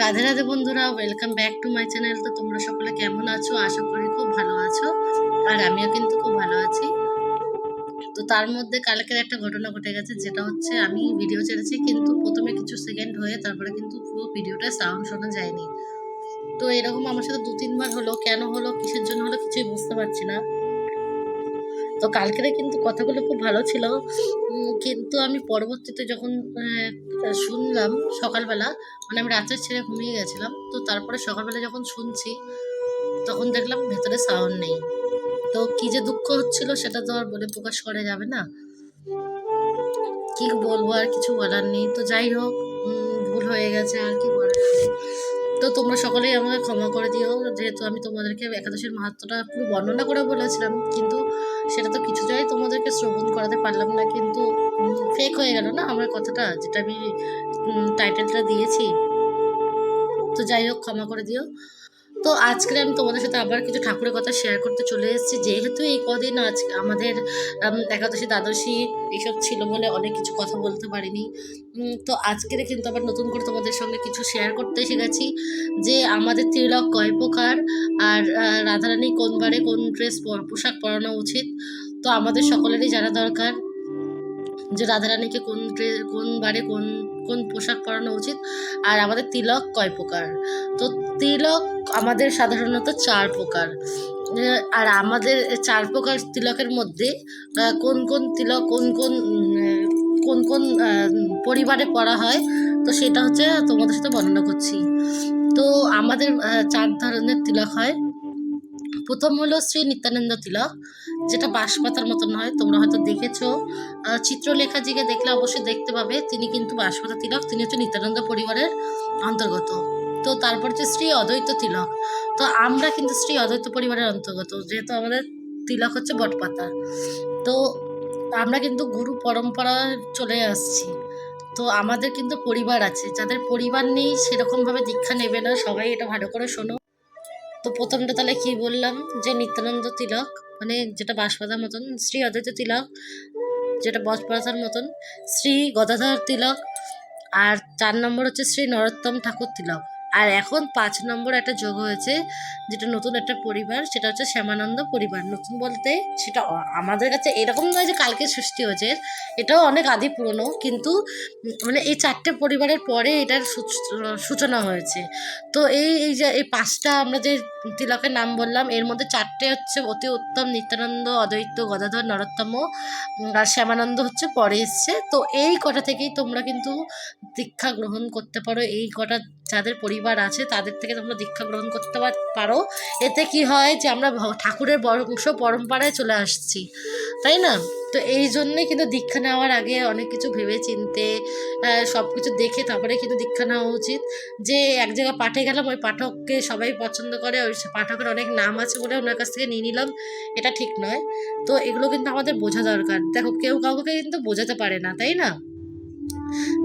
রাধে রাধে বন্ধুরা welcome back to my channel তো তোমরা সকলে কেমন আছো? আশা করি খুব ভালো আছো, আর আমিও কিন্তু খুব ভালো আছি। তো তার মধ্যে কালকের একটা ঘটনা ঘটে গেছে, যেটা হচ্ছে আমি ভিডিও ছেড়েছি, কিন্তু প্রথমে কিছু সেকেন্ড হয়ে তারপরে কিন্তু পুরো ভিডিওটা সাউন্ড শোনা যায়নি। তো এরকম আমার সাথে দু, তিনবার হলো, কেন হলো, কিসের জন্য হলো, কিছুই বুঝতে পারছি না। তো কালকেরে কিন্তু কথাগুলো খুব ভালো ছিল। কিন্তু আমি পরবর্তীতে যখন শুনলাম সকালবেলা মানে আমি রাতের ছেড়ে ঘুমিয়ে গেছিলাম, তো তারপরে সকালবেলা যখন শুনছি, তখন দেখলাম ভেতরে সাউন্ড নেই। তো কি যে দুঃখ হচ্ছিল সেটা তো আর বলে প্রকাশ করা যাবে না। কি বলব আর কিছু বলার নেই। তো যাই হোক ভুল হয়ে গেছে আর কি বলার তো তোমরা সকলেই আমাকে ক্ষমা করে দিও। যেহেতু আমি তোমাদেরকে একাদশের মাহাত্মটা পুরো বর্ণনা করে বলেছিলাম, কিন্তু সেটা তো কিছুটাই তোমাদেরকে শ্রবণ করাতে পারলাম না। কিন্তু ফেক হয়ে গেল না আমার কথাটা, যেটা আমি টাইটেলটা দিয়েছি। তো যাই হোক, ক্ষমা করে দিও। তো আজকে আমি তোমাদের সাথে আবার কিছু ঠাকুরের কথা শেয়ার করতে চলে এসেছি। যেহেতু এই কদিন আজ আমাদের একাদশী দ্বাদশী, এইসব ছিল বলে অনেক কিছু কথা বলতে পারিনি। তো আজকের কিন্তু আবার নতুন করে তোমাদের সঙ্গে কিছু শেয়ার করতে এসে গেছি যে আমাদের তিলক কয় প্রকার আর রাধারানী কোন বারে কোন ড্রেস পোশাক পরানো উচিত। তো আমাদের সকলেরই জানা দরকার যে রাধারানীকে কোন ড্রেস কোন বারে কোন কোন পোশাক পরানো উচিত। আর আমাদের তিলক কয় প্রকার। তো তিলক আমাদের সাধারণত চার প্রকার। আর আমাদের চার প্রকার তিলকের মধ্যে কোন কোন তিলক কোন কোন কোন কোন পরিবারে পড়া হয় তো সেটা হচ্ছে তোমাদের সাথে বর্ণনা করছি। তো আমাদের চার ধরনের তিলক হয়। প্রথম হলো শ্রী নিত্যানন্দ তিলক যেটা বাঁশপাতার মতন হয়। তোমরা হয়তো দেখেছ। আহ, চিত্রলেখাজিকে দেখলে অবশ্যই দেখতে পাবে। তিনি কিন্তু বাঁশপাতা তিলক তিনি হচ্ছে নিত্যানন্দ পরিবারের অন্তর্গত। তো তারপর হচ্ছে শ্রী অদ্বৈত তিলক। তো আমরা কিন্তু শ্রী অদ্বৈত পরিবারের অন্তর্গত, যেহেতু আমাদের তিলক হচ্ছে বটপাতা। তো আমরা কিন্তু গুরু পরম্পরা চলে আসছি। তো আমাদের কিন্তু পরিবার আছে। যাদের পরিবার নেই, সেরকমভাবে দীক্ষা নেবে না। সবাই এটা ভালো করে শোনো। তো প্রথমটা তাহলে কি বললাম? যে নিত্যানন্দ তিলক মানে যেটা বাঁশপাতার মতন, শ্রী অদ্বৈত তিলক, যেটা বজপাতার মতন, শ্রী গদাধর তিলক, আর চার নম্বর হচ্ছে শ্রী নরোত্তম ঠাকুর তিলক। আর এখন পাঁচ নম্বর একটা যোগ হয়েছে, যেটা নতুন একটা পরিবার, সেটা হচ্ছে শ্যামানন্দ পরিবার। নতুন বলতে সেটা আমাদের কাছে এরকম নয় যে কালকে সৃষ্টি হয়েছে, এটাও অনেক আদি পুরনো, কিন্তু মানে এই চারটে পরিবারের পরে এটার সূচনা হয়েছে। তো এই এই যে, এই পাঁচটা আমরা যে তিলকের নাম বললাম। এর মধ্যে চারটে হচ্ছে অতি উত্তম, নিত্যানন্দ, অদ্বৈত, গদাধর, নরোত্তম আর শ্যামানন্দ হচ্ছে পরে এসছে। তো এই কটা থেকেই তোমরা কিন্তু দীক্ষা গ্রহণ করতে পারো। এই কটা যাদের পরিবার আছে তাদের থেকে তোমরা দীক্ষা গ্রহণ করতে পার- এতে কি হয় যে আমরা ঠাকুরের ঠাকুরের বংশ পরম্পরায় চলে আসছি। তাই না? তো এই জন্যে কিন্তু দীক্ষা নেওয়ার আগে অনেক কিছু ভেবে চিনতে সব কিছু দেখে তারপরে কিন্তু দীক্ষা নেওয়া উচিত। যে এক জায়গায় পাঠে গেলাম, ওই পাঠককে সবাই পছন্দ করে, ওই পাঠকের অনেক নাম আছে বলে ওনার কাছ থেকে নিয়ে নিলাম। এটা ঠিক নয়। তো এগুলো কিন্তু আমাদের বোঝা দরকার। দেখো, কেউ কাউকে কিন্তু বোঝাতে পারে না, তাই না?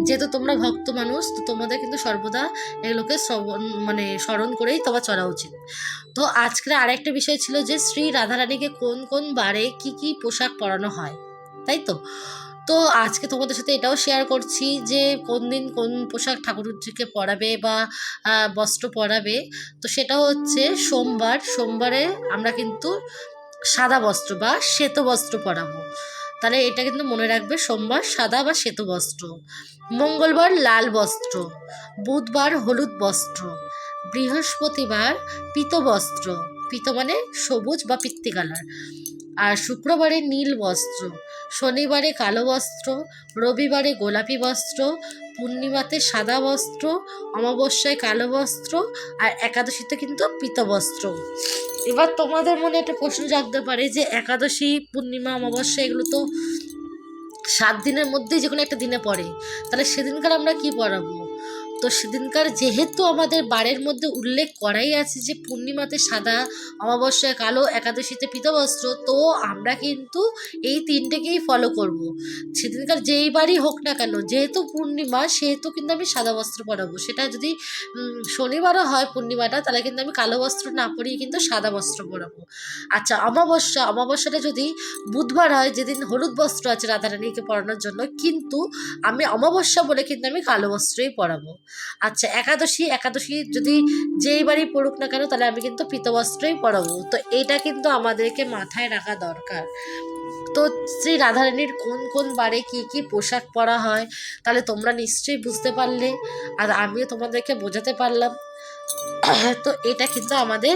যেহেতু তোমরা ভক্ত মানুষ, তো তোমাদের কিন্তু সর্বদা এগুলোকে মানে স্মরণ করেই তোমার চলা উচিত। তো আজকের আরেকটা বিষয় ছিল যে শ্রী রাধারানীকে কোন কোন বারে কি কি পোশাক পরানো হয়, তাই তো? তো আজকে তোমাদের সাথে এটাও শেয়ার করছি যে কোন দিন কোন পোশাক ঠাকুরজিকে পরাবে বা বস্ত্র পরাবে। তো সেটা হচ্ছে সোমবার, সোমবারে আমরা কিন্তু সাদা বস্ত্র বা শ্বেত বস্ত্র পরাবো। তাহলে এটা কিন্তু মনে রাখবে সোমবার সাদা বা শ্বেত বস্ত্র, মঙ্গলবার লাল বস্ত্র, বুধবার হলুদ বস্ত্র, বৃহস্পতিবার পিত বস্ত্র, পিত মানে সবুজ বা পিত্তি কালার আর শুক্রবারে নীল বস্ত্র, শনিবারে কালো বস্ত্র, রবিবারে গোলাপি বস্ত্র পূর্ণিমাতে সাদা বস্ত্র, অমাবস্যায় কালো বস্ত্র আর একাদশীতে কিন্তু পিত বস্ত্র এবার তোমাদের মনে একটা প্রশ্ন জাগতে পারে যে একাদশী, পূর্ণিমা, অমাবস্যা এগুলো তো সাত দিনের মধ্যেই যে কোনো একটা দিনে পড়ে। তাহলে সেদিনকার আমরা কি পড়াবো? তো সেদিনকার যেহেতু আমাদের বারের মধ্যে উল্লেখ করাই আছে যে পূর্ণিমাতে সাদা অমাবস্যায় কালো, একাদশীতে পীতবস্ত্র, তো আমরা কিন্তু এই তিনটেকেই ফলো করব। সেদিনকার যেই বারই হোক না কেন, যেহেতু পূর্ণিমা, সেহেতু কিন্তু আমি সাদা বস্ত্র পরাবো। সেটা যদি শনিবারও হয় পূর্ণিমাটা, তাহলে কিন্তু আমি কালো বস্ত্র না পরিয়ে কিন্তু সাদা বস্ত্র পরাবো। আচ্ছা অমাবস্যা, অমাবস্যাটা যদি বুধবার হয়, যেদিন হলুদ বস্ত্র আছে রাধারানীকে পরানোর জন্য, কিন্তু আমি অমাবস্যা বলে কিন্তু আমি কালো বস্ত্রই পরাবো। আচ্ছা একাদশী একাদশী যদি যেই বাড়ি পড়ুক না কেন, তাহলে আমি কিন্তু পিতবস্ত্রই পরাবো তো এইটা কিন্তু আমাদেরকে মাথায় রাখা দরকার। তো শ্রী রাধারানীর কোন কোন বারে কি কি পোশাক পরা হয়, তাহলে তোমরা নিশ্চয়ই বুঝতে পারলে। আর আমিও তোমাদেরকে বোঝাতে পারলাম। তো এটা কিন্তু আমাদের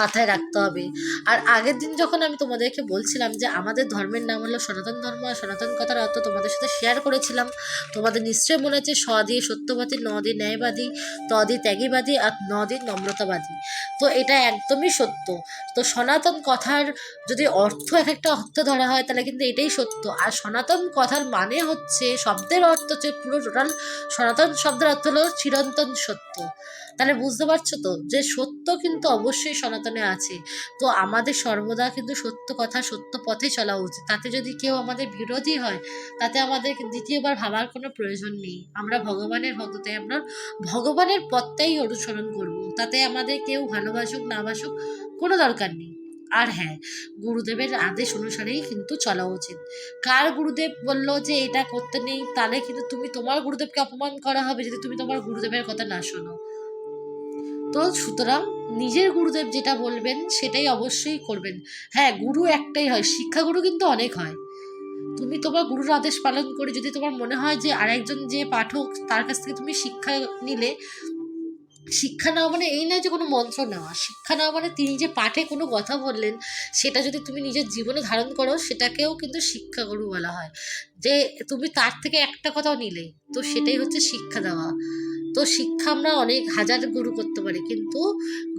মাথায় রাখতে হবে। আর আগের দিন যখন আমি তোমাদেরকে বলছিলাম যে আমাদের ধর্মের নাম হলো সনাতন ধর্ম, আর সনাতন কথার অর্থ তোমাদের সাথে শেয়ার করেছিলাম, তোমাদের নিশ্চয়ই মনে আছে সদি সত্যবাদী নদী ন্যায়বাদী তদি ত্যাগীবাদী, আর নদী নম্রতাবাদী। তো এটা একদমই সত্য। তো সনাতন কথার যদি অর্থ এক একটা অর্থ ধরা হয়, তাহলে কিন্তু এটাই সত্য। আর সনাতন কথার মানে হচ্ছে, শব্দের অর্থ হচ্ছে পুরো টোটাল সনাতন শব্দের অর্থ হলো চিরন্তন সত্য। তাহলে বুঝতে পারছ তো? যে সত্য কিন্তু অবশ্যই সনাতনে আছে। তো আমাদের সর্বদা কিন্তু সত্য কথা সত্য পথে চলা উচিত। তাতে যদি কেউ আমাদের বিরোধী হয়, তাতে আমাদের দ্বিতীয়বার ভাবার কোনো প্রয়োজন নেই। আমরা ভগবানের ভক্ত, তাই আমরা ভগবানের পথটাই অনুসরণ করব। তাতে আমাদের কেউ ভালোবাসুক, না বাসুক কোনো দরকার নেই। আর হ্যাঁ গুরুদেবের আদেশ অনুসারেই কিন্তু চলা উচিত। কার গুরুদেব বলল যে এটা করতে নেই, তাহলে কিন্তু তুমি তোমার গুরুদেবকে অপমান করা হবে যদি তুমি তোমার গুরুদেবের কথা না শোনো। তো সুতরাং নিজের গুরুদেব যেটা বলবেন, সেটাই অবশ্যই করবেন। হ্যাঁ গুরু একটাই হয়, শিক্ষাগুরু কিন্তু অনেক হয়। তুমি তোমার গুরুর আদেশ পালন করে যদি তোমার মনে হয় যে আরেকজন যে পাঠক, তার কাছ থেকে তুমি শিক্ষা নিলে শিক্ষা নেওয়া মানে এই নয় যে কোনো মন্ত্র নেওয়া। শিক্ষা নেওয়া মানে তিনি যে পাঠে কোনো কথা বললেন, সেটা যদি তুমি নিজের জীবনে ধারণ করো, সেটাকেও কিন্তু শিক্ষাগুরু বলা হয়। যে তুমি তার থেকে একটা কথাও নিলে, তো সেটাই হচ্ছে শিক্ষা দেওয়া। তো শিক্ষা আমরা অনেক হাজার গুরু করতে পারি, কিন্তু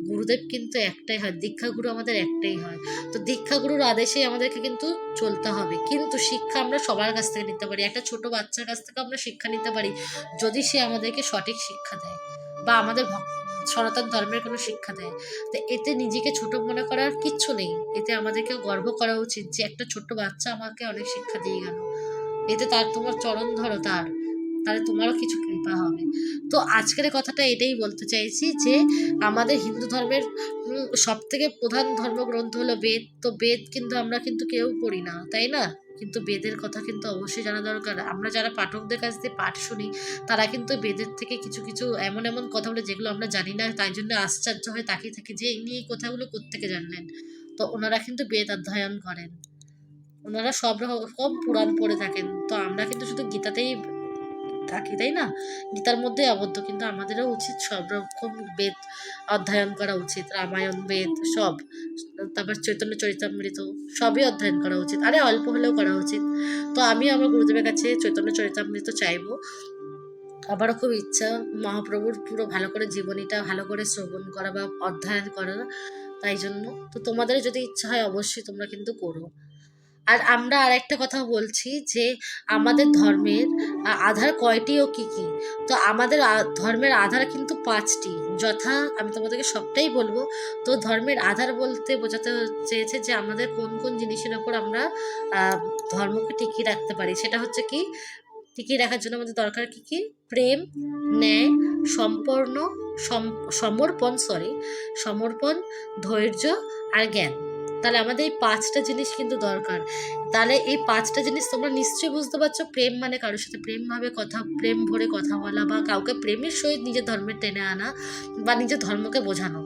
গুরুদেব কিন্তু একটাই হয়, দীক্ষাগুরু আমাদের একটাই হয়। তো দীক্ষাগুরুর আদেশে আমাদেরকে কিন্তু চলতে হবে, কিন্তু শিক্ষা আমরা সবার কাছ থেকে নিতে পারি, একটা ছোট বাচ্চার কাছ থেকে আমরা শিক্ষা নিতে পারি, যদি সে আমাদেরকে সঠিক শিক্ষা দেয় বা আমাদের সনাতন ধর্মের কোনো শিক্ষা দেয়। তো এতে নিজেকে ছোট মনে করার কিচ্ছু নেই, এতে আমাদেরকে গর্ব করা উচিত যে একটা ছোট্ট বাচ্চা আমাকে অনেক শিক্ষা দিয়ে গেল, এতে তার তোমার চরণ ধরো তার। তাহলে তোমারও কিছু কৃপা হবে। তো আজকের কথাটা এটাই বলতে চাইছি যে, আমাদের হিন্দু ধর্মের সব থেকে প্রধান ধর্মগ্রন্থ হলো বেদ। তো বেদ কিন্তু আমরা কিন্তু কেউ পড়ি না, তাই না? কিন্তু বেদের কথা কিন্তু অবশ্যই জানা দরকার। আমরা যারা পাঠকদের কাছ থেকে পাঠ শুনি, তারা কিন্তু বেদের থেকে কিছু কিছু এমন এমন কথা বলে যেগুলো আমরা জানি না, তাই জন্য আশ্চর্য হয়ে তাকিয়ে থাকি যে ইনি এই কথাগুলো কোত্থেকে জানলেন? তো ওনারা কিন্তু বেদ অধ্যয়ন করেন। ওনারা সব রকম পুরাণ পড়ে থাকেন। তো আমরা কিন্তু শুধু গীতাতেই থাকি তাই না? গীতার মধ্যে আবদ্ধ কিন্তু আমাদেরও উচিত সব রকম বেদ অধ্যয়ন করা উচিত। রামায়ণ বেদ সব। তারপর চৈতন্য চরিতামৃত সবই অধ্যয়ন করা উচিত। আরে অল্প হলেও করা উচিত। তো আমি আমার গুরুদেবের কাছে চৈতন্য চরিতামৃত চাইব। আমারও খুব ইচ্ছা মহাপ্রভুর পুরো ভালো করে জীবনীটা ভালো করে শ্রবণ করা বা অধ্যয়ন করা তাই জন্য। তো তোমাদের যদি ইচ্ছা হয় অবশ্যই তোমরা কিন্তু করো। আর আমরা আর একটা কথা বলছি যে আমাদের ধর্মের আধার কয়টি ও কী কী? তো আমাদের ধর্মের আধার কিন্তু পাঁচটি। যথা আমি তোমাদেরকে সবটাই বলব। তো ধর্মের আধার বলতে বোঝাতে চেয়েছে যে আমাদের কোন কোন জিনিসের ওপর আমরা ধর্মকে টিকিয়ে রাখতে পারি। সেটা হচ্ছে কি, টিকিয়ে রাখার জন্য আমাদের দরকার কি কি? প্রেম, ন্যায়, সম্পূর্ণ, সম- সমর্পণ সরি সমর্পণ, ধৈর্য আর জ্ঞান। তাহলে আমাদের এই পাঁচটা জিনিস কিন্তু দরকার। তাহলে এই পাঁচটা জিনিস তোমরা নিশ্চয়ই বুঝতে পারছ, প্রেম মানে কারোর সাথে প্রেমভাবে কথা, প্রেম ভরে কথা বলা বা কাউকে প্রেমের সহিত নিজের ধর্মের টেনে আনা বা নিজের ধর্মকে বোঝানো।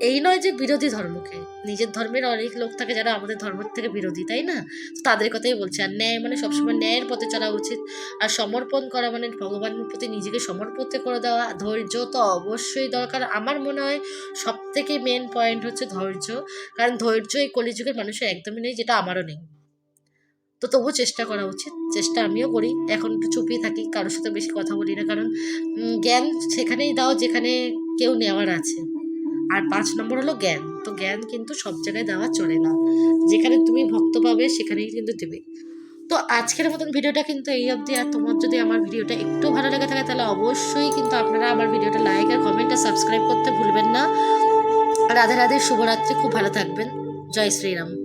এই নয় যে বিরোধী ধর্মকে নিজের ধর্মের অনেক লোক থাকে যারা আমাদের ধর্মের থেকে বিরোধী, তাই না? তো তাদের কথাই বলছি। আর ন্যায় মানে সবসময় ন্যায়ের পথে চলা উচিত। আর সমর্পণ করা মানে ভগবানের প্রতি নিজেকে সমর্পিত করে দেওয়া। ধৈর্য তো অবশ্যই দরকার। আমার মনে হয় সব থেকে মেন পয়েন্ট হচ্ছে ধৈর্য। কারণ ধৈর্য এই কলিযুগের মানুষের একদমই নেই, যেটা আমারও নেই। তো তবুও চেষ্টা করা উচিত। চেষ্টা আমিও করি। এখন একটু চুপিয়ে থাকি, কারোর সাথে বেশি কথা বলি না। কারণ জ্ঞান সেখানেই দাও যেখানে কেউ নেওয়ার আছে। আর পাঁচ নম্বর হলো জ্ঞান। তো জ্ঞান কিন্তু সব জায়গায় দেওয়া চলে না। যেখানে তুমি ভক্ত পাবে, সেখানেই কিন্তু দেবে। তো আজকের মতন ভিডিওটা কিন্তু এই অবধি। আর তোমার যদি আমার ভিডিওটা একটু ভালো লেগে থাকে, তাহলে অবশ্যই কিন্তু আপনারা আমার ভিডিওটা লাইক আর কমেন্ট আর সাবস্ক্রাইব করতে ভুলবেন না। রাধে রাধে, শুভরাত্রি, খুব ভালো থাকবেন। জয় শ্রীরাম।